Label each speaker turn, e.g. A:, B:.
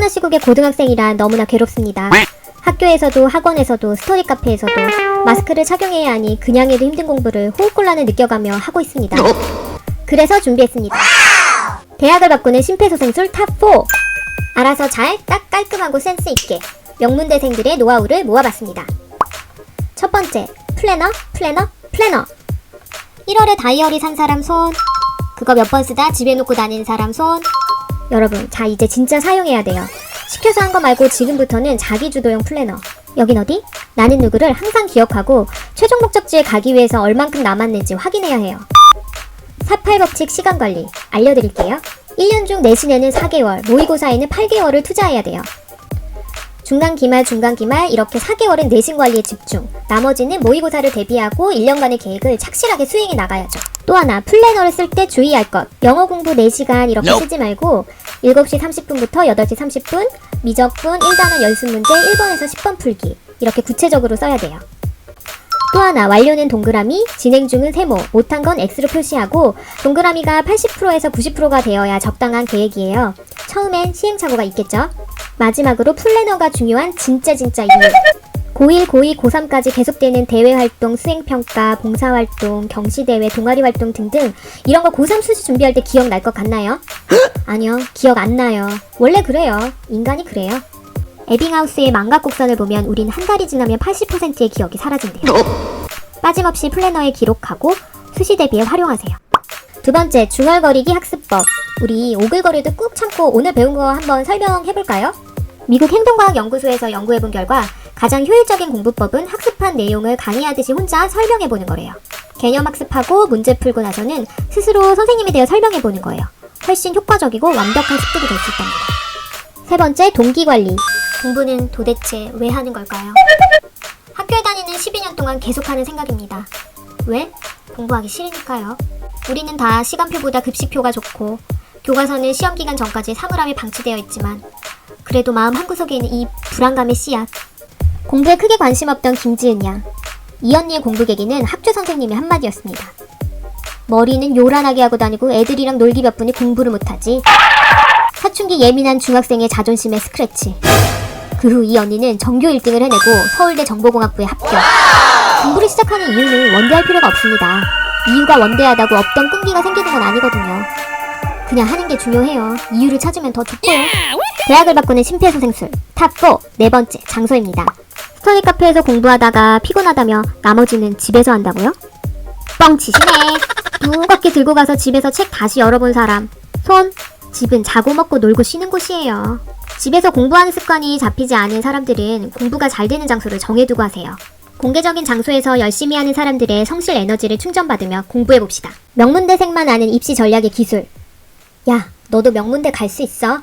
A: 코로나 시국의 고등학생이란 너무나 괴롭습니다. 학교에서도 학원에서도 스터디 카페에서도 마스크를 착용해야 하니 그냥 해도 힘든 공부를 호흡곤란을 느껴가며 하고 있습니다. 그래서 준비했습니다. 대학을 바꾸는 심폐소생술 탑4 알아서 잘 딱 깔끔하고 센스 있게 명문대생들의 노하우를 모아봤습니다. 첫 번째 플래너 플래너 플래너 1월에 다이어리 산 사람 손 그거 몇 번 쓰다 집에 놓고 다니는 사람 손 여러분 자 이제 진짜 사용해야 돼요. 시켜서 한 거 말고 지금부터는 자기주도형 플래너. 여긴 어디? 나는 누구를 항상 기억하고 최종 목적지에 가기 위해서 얼만큼 남았는지 확인해야 해요. 48법칙 시간 관리 알려드릴게요. 1년 중 내신에는 4개월, 모의고사에는 8개월을 투자해야 돼요 중간 기말, 중간 기말 이렇게 4개월은 내신 관리에 집중. 나머지는 모의고사를 대비하고 1년간의 계획을 착실하게 수행해 나가야죠. 또 하나 플래너를 쓸 때 주의할 것. 영어 공부 4시간 이렇게. 쓰지 말고 7시 30분부터 8시 30분 미적분 1단원 연습 문제 1번에서 10번 풀기. 이렇게 구체적으로 써야 돼요. 또 하나 완료는 동그라미, 진행 중은 세모, 못한 건 X로 표시하고 동그라미가 80%에서 90%가 되어야 적당한 계획이에요. 처음엔 시행착오가 있겠죠? 마지막으로 플래너가 중요한 진짜 진짜 이유. 고1, 고2, 고3까지 계속되는 대외활동, 수행평가, 봉사활동, 경시대회, 동아리활동 등등 이런 거 고3 수시 준비할 때 기억날 것 같나요? 아니요, 기억 안 나요. 원래 그래요. 인간이 그래요. 에빙하우스의 망각 곡선을 보면 우린 한 달이 지나면 80%의 기억이 사라진대요. 빠짐없이 플래너에 기록하고 수시 대비에 활용하세요. 두 번째, 중얼거리기 학습법. 우리 오글거리도 꾹 참고 오늘 배운 거 한번 설명해볼까요? 미국 행동과학 연구소에서 연구해본 결과 가장 효율적인 공부법은 학습한 내용을 강의하듯이 혼자 설명해보는 거래요. 개념 학습하고 문제 풀고 나서는 스스로 선생님이 되어 설명해보는 거예요. 훨씬 효과적이고 완벽한 습득이 될 수 있답니다. 세 번째, 동기관리. 공부는 도대체 왜 하는 걸까요? 학교에 다니는 12년 동안 계속하는 생각입니다. 왜? 공부하기 싫으니까요. 우리는 다 시간표보다 급식표가 좋고 교과서는 시험 기간 전까지 사물함에 방치되어 있지만 그래도 마음 한구석에 있는 이 불안감의 씨앗. 공부에 크게 관심 없던 김지은 양. 이 언니의 공부 계기는 학교 선생님의 한마디였습니다. 머리는 요란하게 하고 다니고 애들이랑 놀기 몇 분이 공부를 못하지. 사춘기 예민한 중학생의 자존심에 스크래치. 그 후 이 언니는 전교 1등을 해내고 서울대 정보공학부에 합격. 공부를 시작하는 이유는 원대할 필요가 없습니다. 이유가 원대하다고 없던 끈기가 생기는 건 아니거든요. 그냥 하는 게 중요해요. 이유를 찾으면 더 좋고요. 대학을 바꾸는 심폐소생술 탑4 네 번째 장소입니다. 스터디 카페에서 공부하다가 피곤하다며 나머지는 집에서 한다고요? 뻥치시네. 무겁게 들고 가서 집에서 책 다시 열어본 사람 손 집은 자고 먹고 놀고 쉬는 곳이에요. 집에서 공부하는 습관이 잡히지 않은 사람들은 공부가 잘 되는 장소를 정해두고 하세요. 공개적인 장소에서 열심히 하는 사람들의 성실 에너지를 충전받으며 공부해봅시다. 명문대생만 아는 입시 전략의 기술. 야, 너도 명문대 갈 수 있어.